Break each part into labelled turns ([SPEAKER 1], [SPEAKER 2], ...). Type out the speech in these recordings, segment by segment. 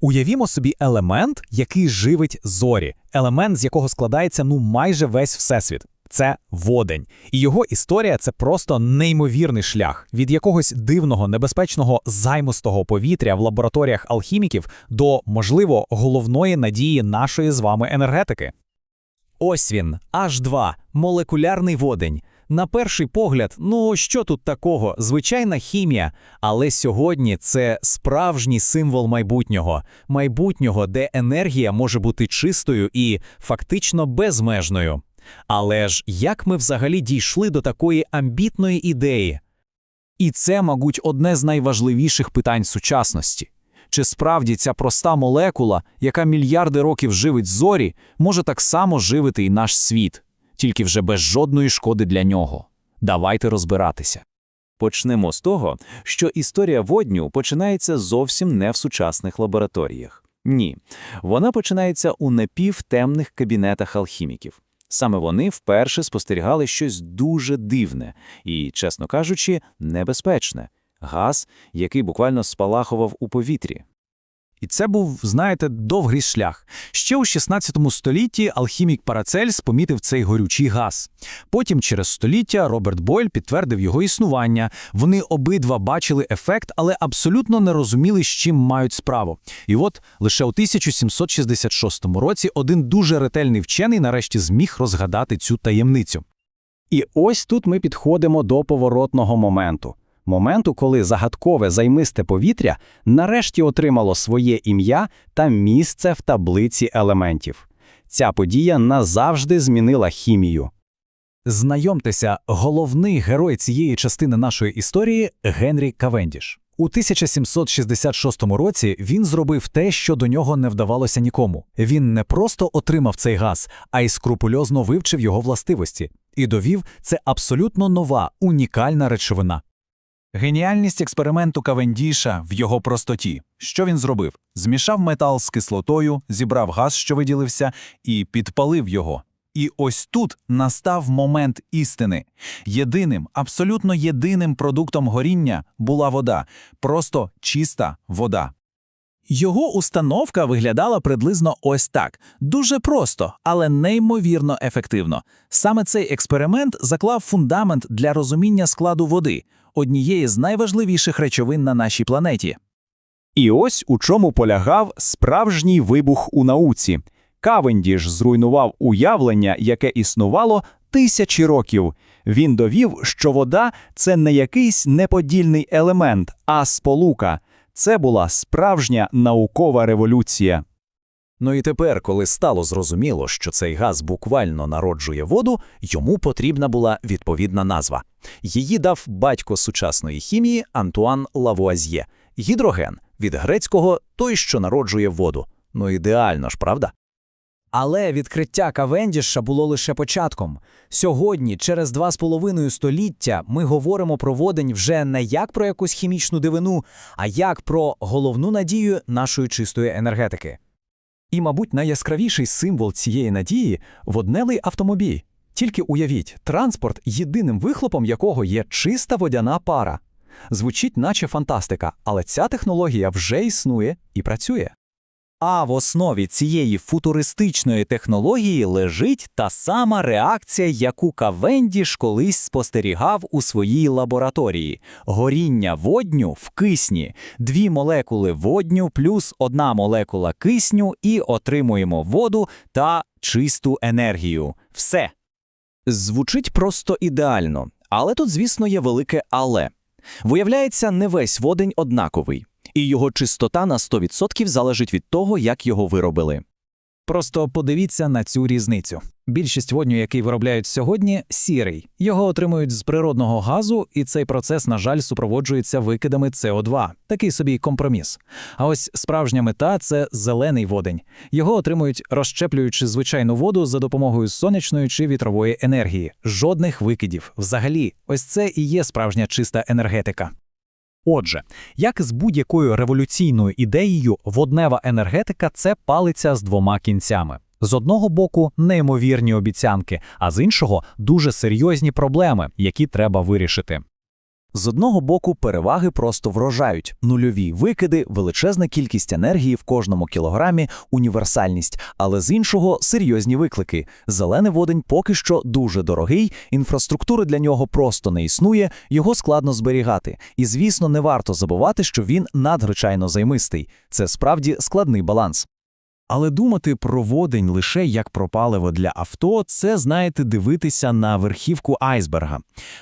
[SPEAKER 1] Уявімо собі елемент, який живить зорі, елемент, з якого складається ну майже весь всесвіт. Це водень, і його історія це просто неймовірний шлях від якогось дивного, небезпечного займистого повітря в лабораторіях алхіміків до, можливо, головної надії нашої з вами енергетики.
[SPEAKER 2] Ось він, H2, молекулярний водень. На перший погляд, ну що тут такого? Звичайна хімія. Але сьогодні це справжній символ майбутнього, майбутнього, де енергія може бути чистою і фактично безмежною. Але ж як ми взагалі дійшли до такої амбітної ідеї?
[SPEAKER 3] І це, мабуть, одне з найважливіших питань сучасності. Чи справді ця проста молекула, яка мільярди років живить зорі, може так само живити і наш світ, тільки вже без жодної шкоди для нього? Давайте розбиратися.
[SPEAKER 4] Почнемо з того, що історія водню починається зовсім не в сучасних лабораторіях. Ні, вона починається у напівтемних кабінетах алхіміків. Саме вони вперше спостерігали щось дуже дивне і, чесно кажучи, небезпечне газ, який буквально спалахував у повітрі.
[SPEAKER 1] І це був, знаєте, довгий шлях. Ще у 16 столітті алхімік Парацельс помітив цей горючий газ. Потім, через століття, Роберт Бойль підтвердив його існування. Вони обидва бачили ефект, але абсолютно не розуміли, з чим мають справу. І от лише у 1766 році один дуже ретельний вчений нарешті зміг розгадати цю таємницю.
[SPEAKER 5] І ось тут ми підходимо до поворотного моменту. Моменту, коли загадкове займисте повітря нарешті отримало своє ім'я та місце в таблиці елементів. Ця подія назавжди змінила хімію.
[SPEAKER 1] Знайомтеся, головний герой цієї частини нашої історії Генрі Кавендіш. У 1766 році він зробив те, що до нього не вдавалося нікому. Він не просто отримав цей газ, а й скрупульозно вивчив його властивості і довів, це абсолютно нова, унікальна речовина.
[SPEAKER 3] Геніальність експерименту Кавендіша в його простоті. Що він зробив? Змішав метал з кислотою, зібрав газ, що виділився, і підпалив його. І ось тут настав момент істини. Єдиним, абсолютно єдиним продуктом горіння була вода, просто чиста вода.
[SPEAKER 2] Його установка виглядала приблизно ось так: дуже просто, але неймовірно ефективно. Саме цей експеримент заклав фундамент для розуміння складу води, однієї з найважливіших речовин на нашій планеті.
[SPEAKER 5] І ось у чому полягав справжній вибух у науці. Кавендіш зруйнував уявлення, яке існувало тисячі років. Він довів, що вода це не якийсь неподільний елемент, а сполука. Це була справжня наукова революція.
[SPEAKER 2] Ну і тепер, коли стало зрозуміло, що цей газ буквально народжує воду, йому потрібна була відповідна назва. Її дав батько сучасної хімії Антуан Лавуазьє – гідроген від грецького той, що народжує воду. Ну ідеально ж, правда? Але відкриття Кавендіша було лише початком. Сьогодні, через два з половиною століття, ми говоримо про водень вже не як про якусь хімічну дивину, а як про головну надію нашої чистої енергетики.
[SPEAKER 1] І, мабуть, найяскравіший символ цієї надії воднелий автомобіль. Тільки уявіть, транспорт, єдиним вихлопом якого є чиста водяна пара. Звучить, наче фантастика, але ця технологія вже існує і працює.
[SPEAKER 2] А в основі цієї футуристичної технології лежить та сама реакція, яку Кавендіш колись спостерігав у своїй лабораторії: горіння водню в кисні, дві молекули водню плюс одна молекула кисню, і отримуємо воду та чисту енергію. Все. Звучить просто ідеально, але тут, звісно, є велике але. Виявляється, не весь водень однаковий і його чистота на 100% залежить від того, як його виробили.
[SPEAKER 1] Просто подивіться на цю різницю. Більшість водню, який виробляють сьогодні, сірий. Його отримують з природного газу, і цей процес, на жаль, супроводжується викидами СО2. Такий собі компроміс. А ось справжня мета це зелений водень. Його отримують, розщеплюючи звичайну воду за допомогою сонячної чи вітрової енергії. Жодних викидів. Взагалі, ось це і є справжня чиста енергетика. Отже, як з будь-якою революційною ідеєю, воднева енергетика це палиця з двома кінцями. З одного боку, неймовірні обіцянки, а з іншого дуже серйозні проблеми, які треба вирішити.
[SPEAKER 2] З одного боку, переваги просто вражають: нульові викиди, величезна кількість енергії в кожному кілограмі, універсальність, але з іншого серйозні виклики. Зелений водень поки що дуже дорогий, інфраструктури для нього просто не існує, його складно зберігати. І, звісно, не варто забувати, що він надзвичайно займистий. Це справді складний баланс.
[SPEAKER 5] Але думати про водень лише як про паливо для авто – це, знаєте, дивитися на верхівку айсберга.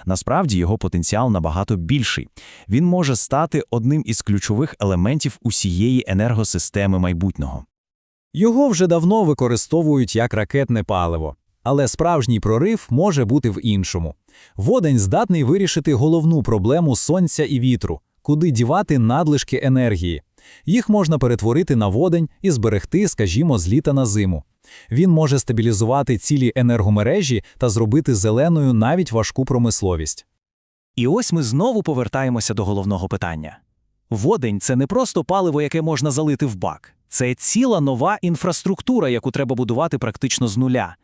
[SPEAKER 5] Насправді його потенціал набагато більший. Він може стати одним із ключових елементів усієї енергосистеми майбутнього.
[SPEAKER 1] Його вже давно використовують як ракетне паливо. Але справжній прорив може бути в іншому. Водень здатний вирішити головну проблему сонця і вітру, куди дівати надлишки енергії. Їх можна перетворити на водень і зберегти, скажімо, з літа на зиму. Він може стабілізувати цілі енергомережі та зробити зеленою навіть важку промисловість.
[SPEAKER 2] І ось ми знову повертаємося до головного питання. Водень це не просто паливо, яке можна залити в бак. Це ціла нова інфраструктура, яку треба будувати практично з нуля.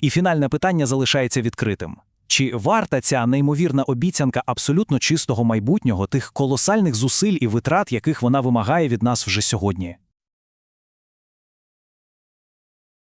[SPEAKER 2] І фінальне питання залишається відкритим. Чи варта ця неймовірна обіцянка абсолютно чистого майбутнього тих колосальних зусиль і витрат, яких вона вимагає від нас вже сьогодні?